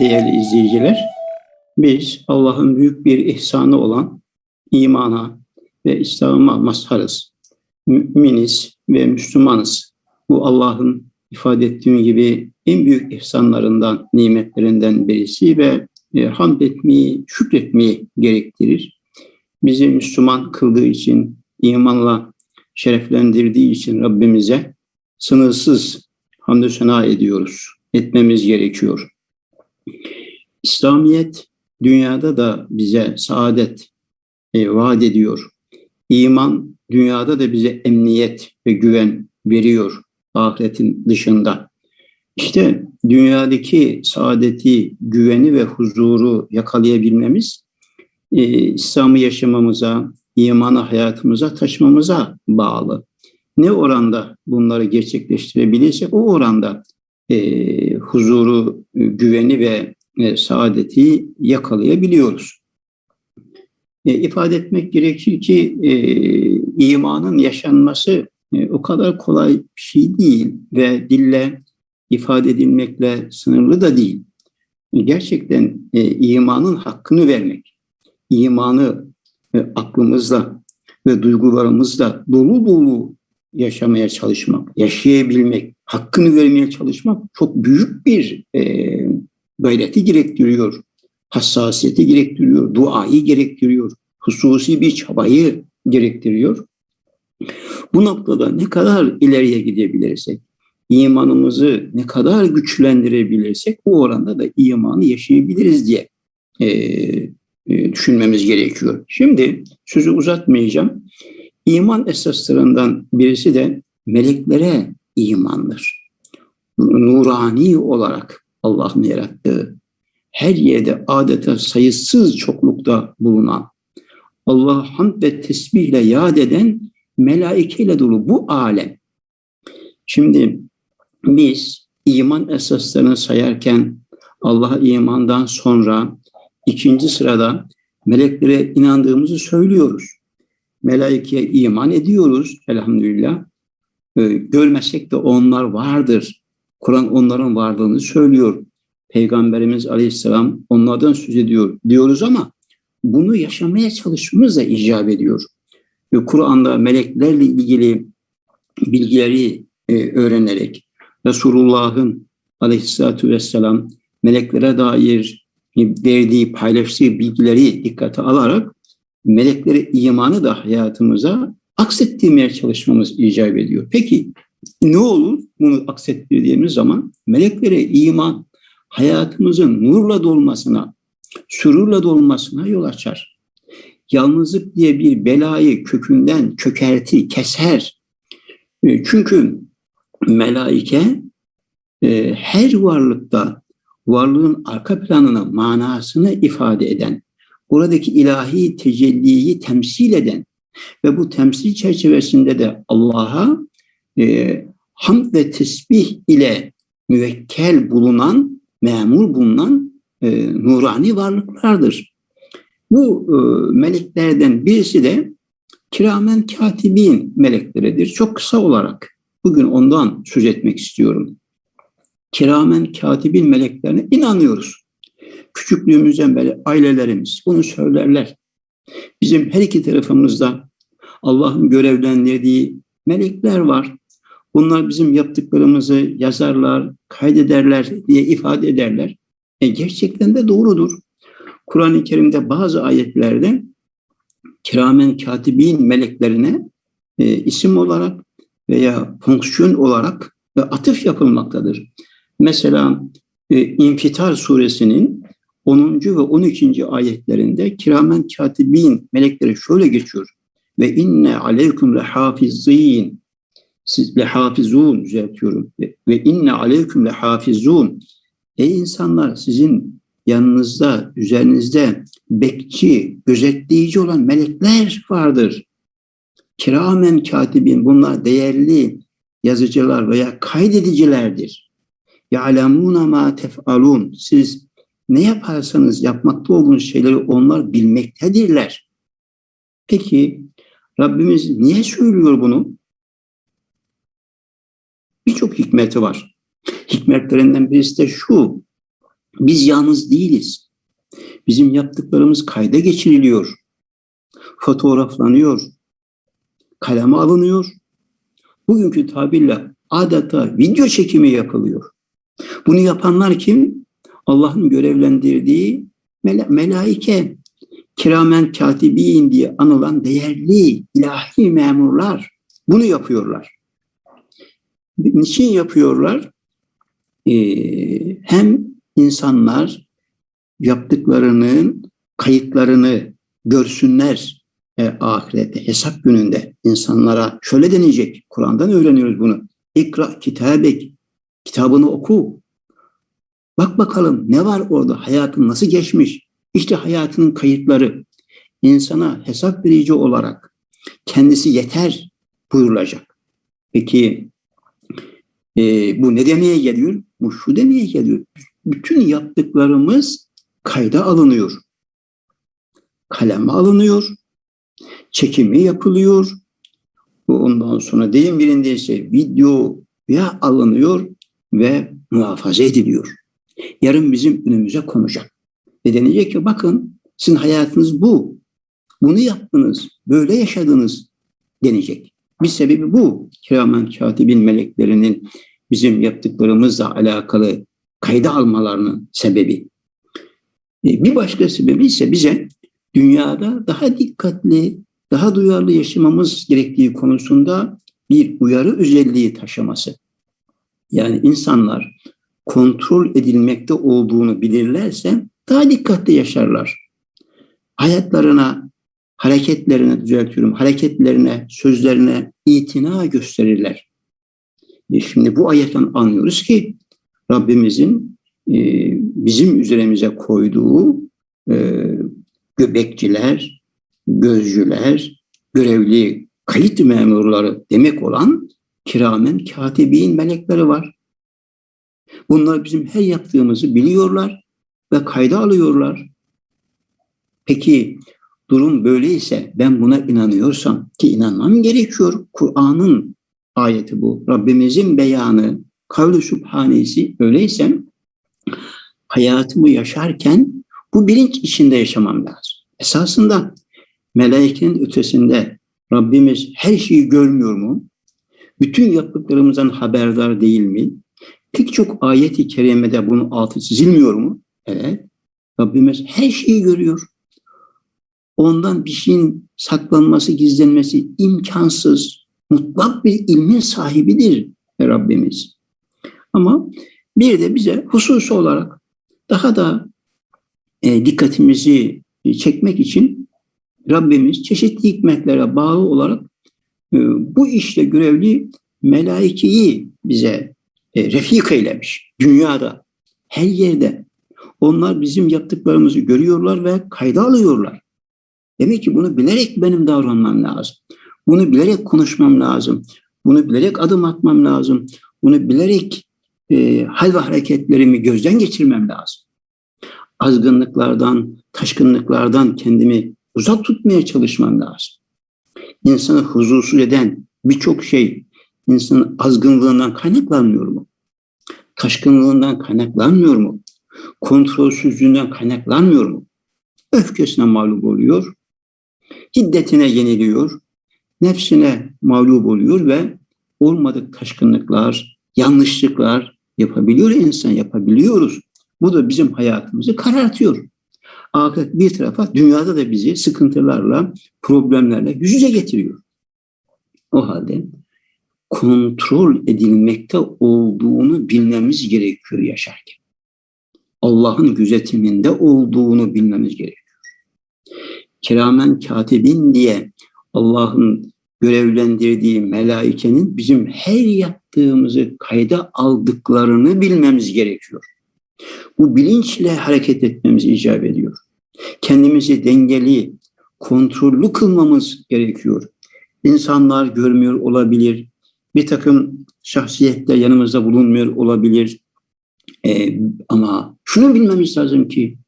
Değerli izleyiciler. Biz Allah'ın büyük bir ihsanı olan imana ve İslam'a mazharız. Müminiz ve Müslümanız. Bu Allah'ın ifade ettiğim gibi en büyük ihsanlarından, nimetlerinden birisi ve e, hamd etmeyi, şükretmeyi gerektirir. Bizi Müslüman kıldığı için, imanla şereflendirdiği için Rabbimize sınırsız hamdü sena ediyoruz. Etmemiz gerekiyor. İslamiyet dünyada da bize saadet e, vaat ediyor. İman dünyada da bize emniyet ve güven veriyor ahiretin dışında. İşte dünyadaki saadeti, güveni ve huzuru yakalayabilmemiz e, İslam'ı yaşamamıza, imanı hayatımıza taşımamıza bağlı. Ne oranda bunları gerçekleştirebilirsek o oranda e, huzuru, güveni ve saadeti yakalayabiliyoruz. E, ifade etmek gerekir ki e, imanın yaşanması e, o kadar kolay bir şey değil ve dille ifade edilmekle sınırlı da değil. Gerçekten e, imanın hakkını vermek, imanı aklımızla ve duygularımızla dolu dolu yaşamaya çalışmak, yaşayabilmek, hakkını vermeye çalışmak çok büyük bir e, gayreti gerektiriyor. Hassasiyeti gerektiriyor, duayı gerektiriyor, hususi bir çabayı gerektiriyor. Bu noktada ne kadar ileriye gidebilirsek, imanımızı ne kadar güçlendirebilirsek o oranda da imanı yaşayabiliriz diye e, e, düşünmemiz gerekiyor. Şimdi sözü uzatmayacağım. İman esaslarından birisi de meleklere imandır. Nurani olarak Allah'ın yarattığı, her yerde adeta sayısız çoklukta bulunan, Allah hamd ve tesbihle yad eden melaikeyle dolu bu alem. Şimdi biz iman esaslarını sayarken Allah'a imandan sonra ikinci sırada meleklere inandığımızı söylüyoruz. Melaikeye iman ediyoruz elhamdülillah. Ee, görmesek de onlar vardır. Kur'an onların varlığını söylüyor. Peygamberimiz aleyhisselam onlardan söz ediyor diyoruz ama bunu yaşamaya çalışmamız da icap ediyor. Kur'an'da meleklerle ilgili bilgileri e, öğrenerek Resulullah'ın aleyhissalatü vesselam meleklere dair verdiği, paylaştığı bilgileri dikkate alarak meleklere imanı da hayatımıza aksettirmeye çalışmamız icap ediyor. Peki ne olur bunu aksettirdiğimiz zaman meleklere iman hayatımızın nurla dolmasına, sürurla dolmasına yol açar. Yalnızlık diye bir belayı kökünden çökerti, keser. E, çünkü melaike e, her varlıkta varlığın arka planını, manasını ifade eden, buradaki ilahi tecelliyi temsil eden ve bu temsil çerçevesinde de Allah'a e, hamd ve tesbih ile müvekkel bulunan, memur bulunan e, nurani varlıklardır. Bu e, meleklerden birisi de kiramen katibin melekleridir. Çok kısa olarak bugün ondan söz etmek istiyorum. Kiramen katibin meleklerine inanıyoruz. Küçüklüğümüzden beri ailelerimiz bunu söylerler. Bizim her iki tarafımızda Allah'ın görevlendirdiği melekler var. Bunlar bizim yaptıklarımızı yazarlar, kaydederler diye ifade ederler. E gerçekten de doğrudur. Kur'an-ı Kerim'de bazı ayetlerde kiramen katibin meleklerine e, isim olarak veya fonksiyon olarak e, atıf yapılmaktadır. Mesela e, İnfitar suresinin 10. ve 12. ayetlerinde kiramen katibin melekleri şöyle geçiyor. Ve inne aleyküm le hafizin siz le hafizun düzeltiyorum. Ve inne aleyküm le hafizun. Ey insanlar sizin yanınızda, üzerinizde bekçi, gözetleyici olan melekler vardır. Kiramen katibin bunlar değerli yazıcılar veya kaydedicilerdir. Ya'lemûne mâ tef'alûn. Siz ne yaparsanız yapmakta olduğunuz şeyleri onlar bilmektedirler. Peki Rabbimiz niye söylüyor bunu? Birçok hikmeti var. Hikmetlerinden birisi de şu. Biz yalnız değiliz. Bizim yaptıklarımız kayda geçiriliyor. Fotoğraflanıyor. Kaleme alınıyor. Bugünkü tabirle adeta video çekimi yapılıyor. Bunu yapanlar kim? Allah'ın görevlendirdiği mela melaike, kiramen katibin diye anılan değerli ilahi memurlar bunu yapıyorlar. Niçin yapıyorlar? Ee, hem insanlar yaptıklarının kayıtlarını görsünler e, ahirette, hesap gününde insanlara şöyle deneyecek. Kur'an'dan öğreniyoruz bunu. İkra kitabek, kitabını oku. Bak bakalım ne var orada, hayatın nasıl geçmiş. İşte hayatının kayıtları insana hesap verici olarak kendisi yeter buyurulacak. Peki e, bu ne demeye geliyor? Bu şu demeye geliyor. Bütün yaptıklarımız kayda alınıyor. Kaleme alınıyor. Çekimi yapılıyor. Ondan sonra deyim birinde ise videoya alınıyor ve muhafaza ediliyor. Yarın bizim önümüze konacak. Ve denilecek ki bakın sizin hayatınız bu. Bunu yaptınız, böyle yaşadınız denecek. Bir sebebi bu. Kiramen katibin meleklerinin bizim yaptıklarımızla alakalı kayda almalarının sebebi. E, bir başka sebebi ise bize dünyada daha dikkatli, daha duyarlı yaşamamız gerektiği konusunda bir uyarı özelliği taşıması. Yani insanlar kontrol edilmekte olduğunu bilirlerse daha dikkatli yaşarlar. Hayatlarına, hareketlerine düzeltiyorum, hareketlerine, sözlerine itina gösterirler. E şimdi bu ayetten anlıyoruz ki Rabbimizin e, bizim üzerimize koyduğu e, göbekçiler, gözcüler, görevli kayıt memurları demek olan kiramen katibin melekleri var. Bunlar bizim her yaptığımızı biliyorlar ve kayda alıyorlar. Peki durum böyleyse ben buna inanıyorsam ki inanmam gerekiyor. Kur'an'ın ayeti bu. Rabbimizin beyanı, kavli subhanesi öyleyse hayatımı yaşarken bu bilinç içinde yaşamam lazım. Esasında melaikenin ötesinde Rabbimiz her şeyi görmüyor mu? Bütün yaptıklarımızdan haberdar değil mi? Pek çok ayet-i kerimede bunun altı çizilmiyor mu? Evet. Rabbimiz her şeyi görüyor. Ondan bir şeyin saklanması, gizlenmesi imkansız. Mutlak bir ilmin sahibidir Rabbimiz. Ama bir de bize hususi olarak daha da e, dikkatimizi çekmek için Rabbimiz çeşitli hikmetlere bağlı olarak e, bu işte görevli melaikeyi bize e, refik eylemiş. Dünyada, her yerde. Onlar bizim yaptıklarımızı görüyorlar ve kayda alıyorlar. Demek ki bunu bilerek benim davranmam lazım. Bunu bilerek konuşmam lazım. Bunu bilerek adım atmam lazım. Bunu bilerek e, hal ve hareketlerimi gözden geçirmem lazım. Azgınlıklardan, taşkınlıklardan kendimi uzak tutmaya çalışmam lazım. İnsanı huzursuz eden birçok şey insanın azgınlığından kaynaklanmıyor mu? Taşkınlığından kaynaklanmıyor mu? Kontrolsüzlüğünden kaynaklanmıyor mu? Öfkesine mağlup oluyor, hiddetine yeniliyor, nefsine mağlup oluyor ve olmadık taşkınlıklar, yanlışlıklar yapabiliyor insan, yapabiliyoruz. Bu da bizim hayatımızı karartıyor. Ahiret bir tarafa dünyada da bizi sıkıntılarla, problemlerle yüz yüze getiriyor. O halde kontrol edilmekte olduğunu bilmemiz gerekiyor yaşarken. Allah'ın gözetiminde olduğunu bilmemiz gerekiyor. Kiramen katibin diye Allah'ın görevlendirdiği melaikenin bizim her yaptığımızı kayda aldıklarını bilmemiz gerekiyor. Bu bilinçle hareket etmemiz icap ediyor. Kendimizi dengeli, kontrollü kılmamız gerekiyor. İnsanlar görmüyor olabilir, bir takım şahsiyetler yanımızda bulunmuyor olabilir. Ee, ama şunu bilmemiz lazım ki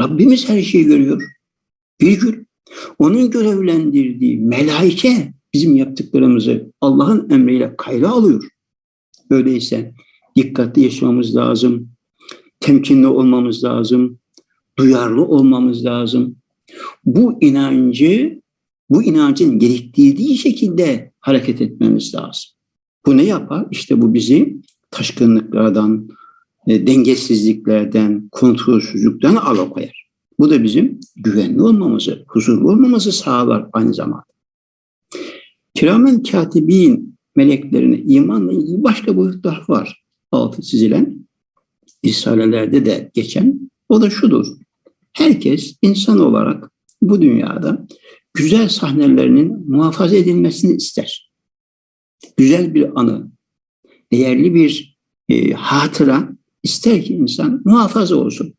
Rabbimiz her şeyi görüyor. Virgül. Onun görevlendirdiği melaike bizim yaptıklarımızı Allah'ın emriyle kayda alıyor. Öyleyse dikkatli yaşamamız lazım. temkinli olmamız lazım, duyarlı olmamız lazım. Bu inancı, bu inancın gerektirdiği şekilde hareket etmemiz lazım. Bu ne yapar? İşte bu bizi taşkınlıklardan, e, dengesizliklerden, kontrolsüzlükten alıkoyar. Bu da bizim güvenli olmamızı, huzurlu olmamızı sağlar aynı zamanda. Kiramen katibin meleklerine imanla ilgili başka boyutlar var. Altı çizilen risalelerde de geçen. O da şudur. Herkes insan olarak bu dünyada güzel sahnelerinin muhafaza edilmesini ister. Güzel bir anı, değerli bir e, hatıra ister ki insan muhafaza olsun.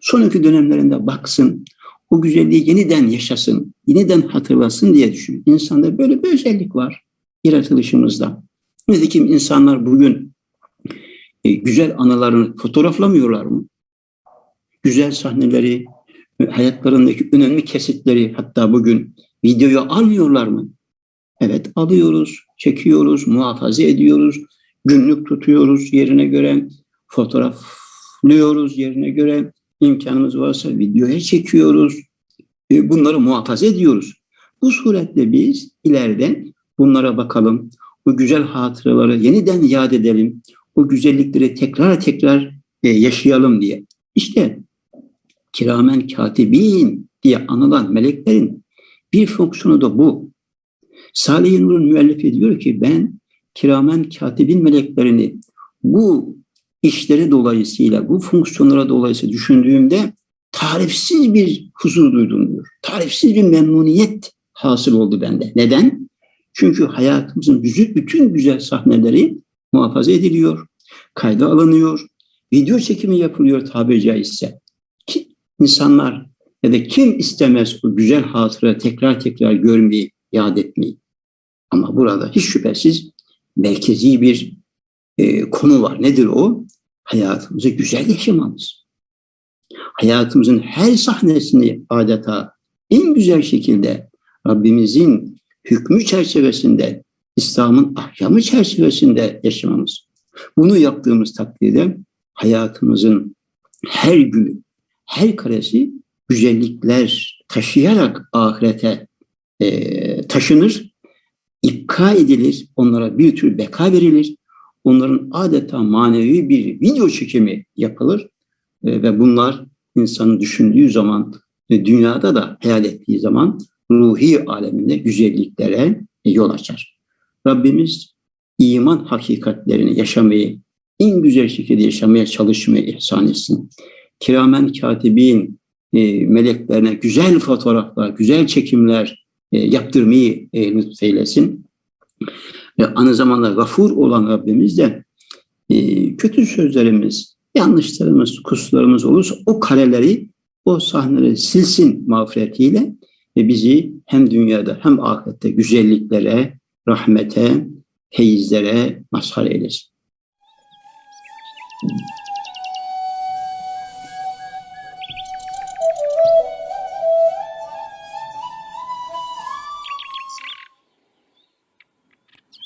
Sonraki dönemlerinde baksın, o güzelliği yeniden yaşasın, yeniden hatırlasın diye düşün. İnsanda böyle bir özellik var yaratılışımızda. Nitekim insanlar bugün e, güzel anılarını fotoğraflamıyorlar mı? Güzel sahneleri, hayatlarındaki önemli kesitleri hatta bugün videoya almıyorlar mı? Evet alıyoruz, çekiyoruz, muhafaza ediyoruz, günlük tutuyoruz yerine göre, fotoğraflıyoruz yerine göre, imkanımız varsa videoya çekiyoruz, e, bunları muhafaza ediyoruz. Bu suretle biz ileride bunlara bakalım, bu güzel hatıraları yeniden yad edelim, o güzellikleri tekrar tekrar e, yaşayalım diye. İşte kiramen katibin diye anılan meleklerin bir fonksiyonu da bu. Salih Nur'un müellifi diyor ki ben kiramen katibin meleklerini bu işleri dolayısıyla, bu fonksiyonlara dolayısıyla düşündüğümde tarifsiz bir huzur duydum diyor. Tarifsiz bir memnuniyet hasıl oldu bende. Neden? Çünkü hayatımızın bütün güzel sahneleri muhafaza ediliyor, kayda alınıyor, video çekimi yapılıyor tabiri caizse. İnsanlar ya da kim istemez o güzel hatıra tekrar tekrar görmeyi, yad etmeyi. Ama burada hiç şüphesiz merkezi bir e, konu var. Nedir o? Hayatımızı güzel yaşamamız. Hayatımızın her sahnesini adeta en güzel şekilde Rabbimizin hükmü çerçevesinde, İslam'ın ahkamı çerçevesinde yaşamamız. Bunu yaptığımız takdirde hayatımızın her günü, her karesi güzellikler taşıyarak ahirete e, taşınır, ipka edilir, onlara bir tür beka verilir. Onların adeta manevi bir video çekimi yapılır e, ve bunlar insanın düşündüğü zaman ve dünyada da hayal ettiği zaman ruhi aleminde güzelliklere yol açar. Rabbimiz iman hakikatlerini yaşamayı, en güzel şekilde yaşamaya çalışmayı ihsan etsin. Kiramen katibin e, meleklerine güzel fotoğraflar, güzel çekimler e, yaptırmayı e, lütfeylesin. Ve aynı zamanda gafur olan Rabbimiz de e, kötü sözlerimiz, yanlışlarımız, kusurlarımız olursa o kareleri, o sahneleri silsin mağfiretiyle ve bizi hem dünyada hem ahirette güzelliklere, rahmete, feyizlere mazhar eylesin.